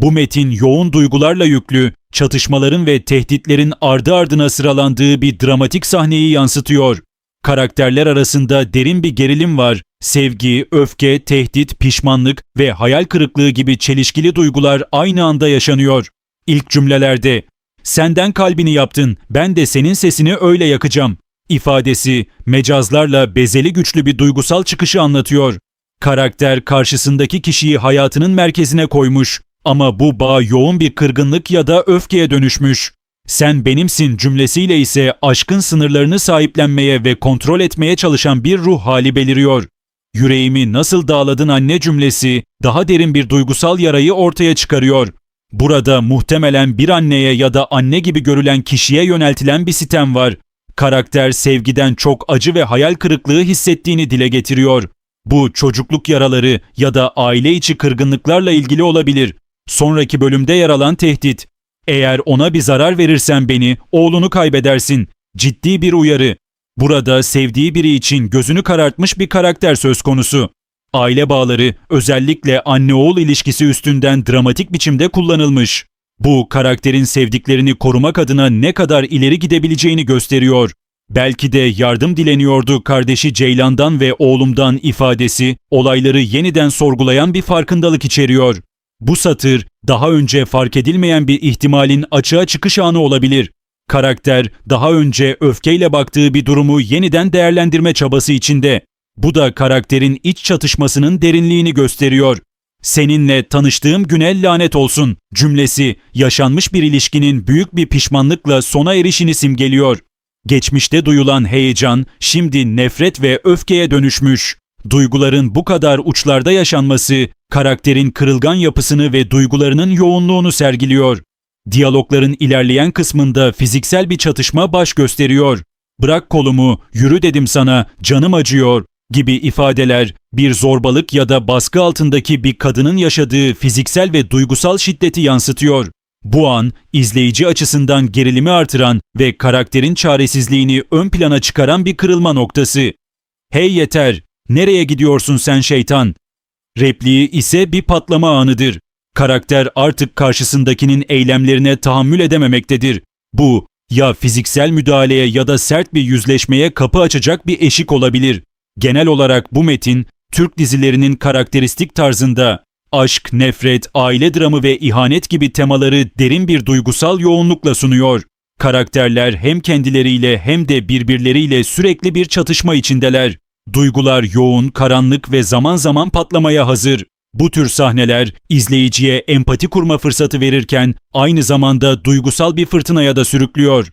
Bu metin yoğun duygularla yüklü, çatışmaların ve tehditlerin ardı ardına sıralandığı bir dramatik sahneyi yansıtıyor. Karakterler arasında derin bir gerilim var. Sevgi, öfke, tehdit, pişmanlık ve hayal kırıklığı gibi çelişkili duygular aynı anda yaşanıyor. İlk cümlelerde "Senden kalbini yaptın, ben de senin sesini öyle yakacağım." ifadesi mecazlarla bezeli güçlü bir duygusal çıkışı anlatıyor. Karakter karşısındaki kişiyi hayatının merkezine koymuş ama bu bağ yoğun bir kırgınlık ya da öfkeye dönüşmüş. Sen benimsin cümlesiyle ise aşkın sınırlarını sahiplenmeye ve kontrol etmeye çalışan bir ruh hali beliriyor. Yüreğimi nasıl dağladın anne cümlesi daha derin bir duygusal yarayı ortaya çıkarıyor. Burada muhtemelen bir anneye ya da anne gibi görülen kişiye yöneltilen bir sitem var. Karakter sevgiden çok acı ve hayal kırıklığı hissettiğini dile getiriyor. Bu çocukluk yaraları ya da aile içi kırgınlıklarla ilgili olabilir. Sonraki bölümde yer alan tehdit. Eğer ona bir zarar verirsen beni, oğlunu kaybedersin. Ciddi bir uyarı. Burada sevdiği biri için gözünü karartmış bir karakter söz konusu. Aile bağları özellikle anne-oğul ilişkisi üstünden dramatik biçimde kullanılmış. Bu karakterin sevdiklerini korumak adına ne kadar ileri gidebileceğini gösteriyor. Belki de yardım dileniyordu kardeşi Ceylan'dan ve oğlumdan ifadesi olayları yeniden sorgulayan bir farkındalık içeriyor. Bu satır daha önce fark edilmeyen bir ihtimalin açığa çıkış anı olabilir. Karakter daha önce öfkeyle baktığı bir durumu yeniden değerlendirme çabası içinde. Bu da karakterin iç çatışmasının derinliğini gösteriyor. Seninle tanıştığım güne lanet olsun cümlesi yaşanmış bir ilişkinin büyük bir pişmanlıkla sona erişini simgeliyor. Geçmişte duyulan heyecan şimdi nefret ve öfkeye dönüşmüş. Duyguların bu kadar uçlarda yaşanması karakterin kırılgan yapısını ve duygularının yoğunluğunu sergiliyor. Diyalogların ilerleyen kısmında fiziksel bir çatışma baş gösteriyor. Bırak kolumu, yürü dedim sana, canım acıyor gibi ifadeler bir zorbalık ya da baskı altındaki bir kadının yaşadığı fiziksel ve duygusal şiddeti yansıtıyor. Bu an izleyici açısından gerilimi artıran ve karakterin çaresizliğini ön plana çıkaran bir kırılma noktası. Hey yeter, nereye gidiyorsun sen şeytan? Repliği ise bir patlama anıdır. Karakter artık karşısındakinin eylemlerine tahammül edememektedir. Bu ya fiziksel müdahaleye ya da sert bir yüzleşmeye kapı açacak bir eşik olabilir. Genel olarak bu metin Türk dizilerinin karakteristik tarzında aşk, nefret, aile dramı ve ihanet gibi temaları derin bir duygusal yoğunlukla sunuyor. Karakterler hem kendileriyle hem de birbirleriyle sürekli bir çatışma içindeler. Duygular yoğun, karanlık ve zaman zaman patlamaya hazır. Bu tür sahneler izleyiciye empati kurma fırsatı verirken aynı zamanda duygusal bir fırtınaya da sürüklüyor.